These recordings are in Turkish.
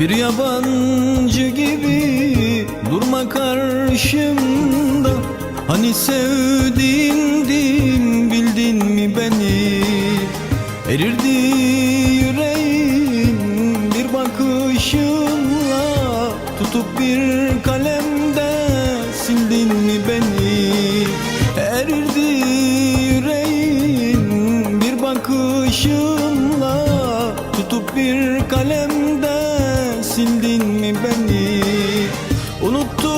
Bir yabancı gibi durma karşımda. Hani sevdiğindim bildin mi beni? Erirdi mi beni Unuttu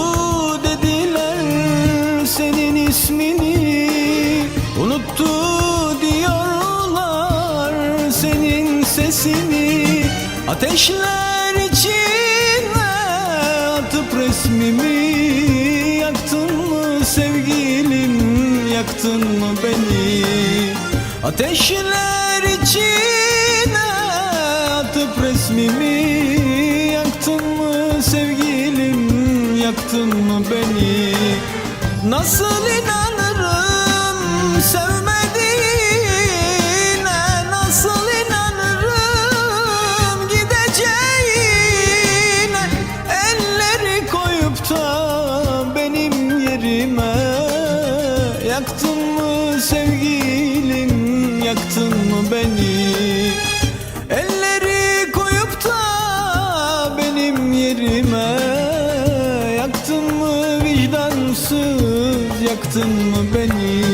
dediler senin ismini. Unuttu diyorlar senin sesini. Ateşler içine atıp resmimi Yaktın mı sevgilim yaktın mı beni? Ateşler içine atıp resmimi sevgilim yaktın mı beni? Nasıl inanırım sevmediğine? Nasıl inanırım gideceğine? Elleri koyup da benim yerime Yaktın mı sevgilim yaktın mı beni yaktın mı beni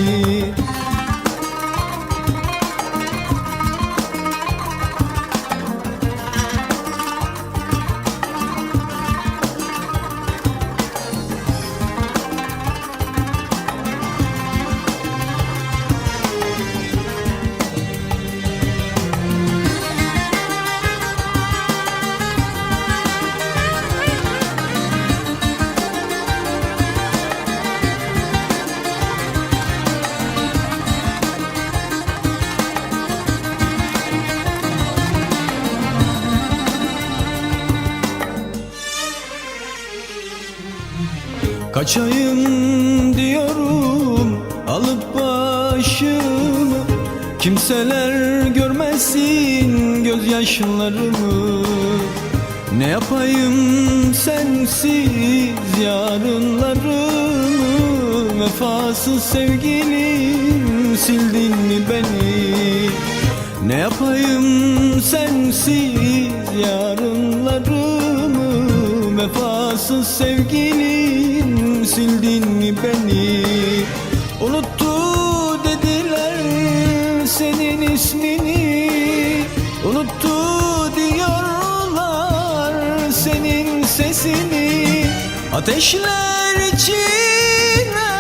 Kaçayım diyorum alıp başımı. Kimseler görmesin gözyaşlarımı. Ne yapayım sensiz yarınlarımı? Vefasız sevgilim sildin mi beni? Ne yapayım sensiz yarınlarımı? Vefasız sevgilim sildin mi beni? Unuttu dediler senin ismini. Unuttu diyorlar senin sesini. Ateşler içine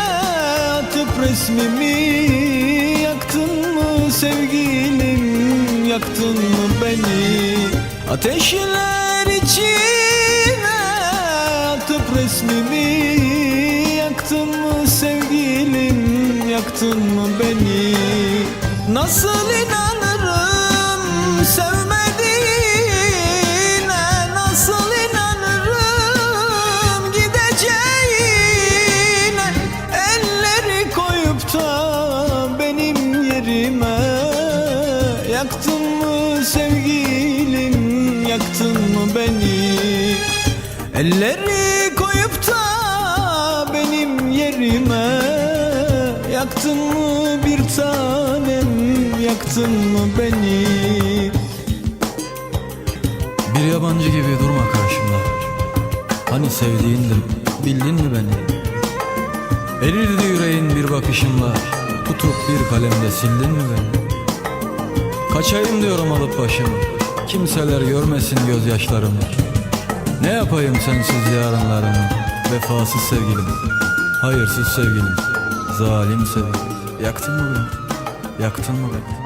atıp resmimi Yaktın mı sevgilim? Yaktın mı beni? Ateşler içine atıp resmimi Yaktın mı sevgilim yaktın mı beni? Nasıl inanırım sevmediğine? Nasıl inanırım gideceğine? Elleri koyup da benim yerime. Yaktın mı sevgilim yaktın mı beni? Elleri benim yerime Yaktın mı bir tanem yaktın mı beni? Bir yabancı gibi durma karşımda. Hani sevdiğindim bildin mi beni? Erirdi yüreğin bir bakışımla Tutup bir kalemde sildin mi beni? Kaçayım diyorum alıp başımı Kimseler görmesin gözyaşlarımı. Ne yapayım sensiz yarınlarımı Vefasız sevgilim Hayırsız sevgilim Zalim sevgilim. Yaktın mı beni? Yaktın mı beni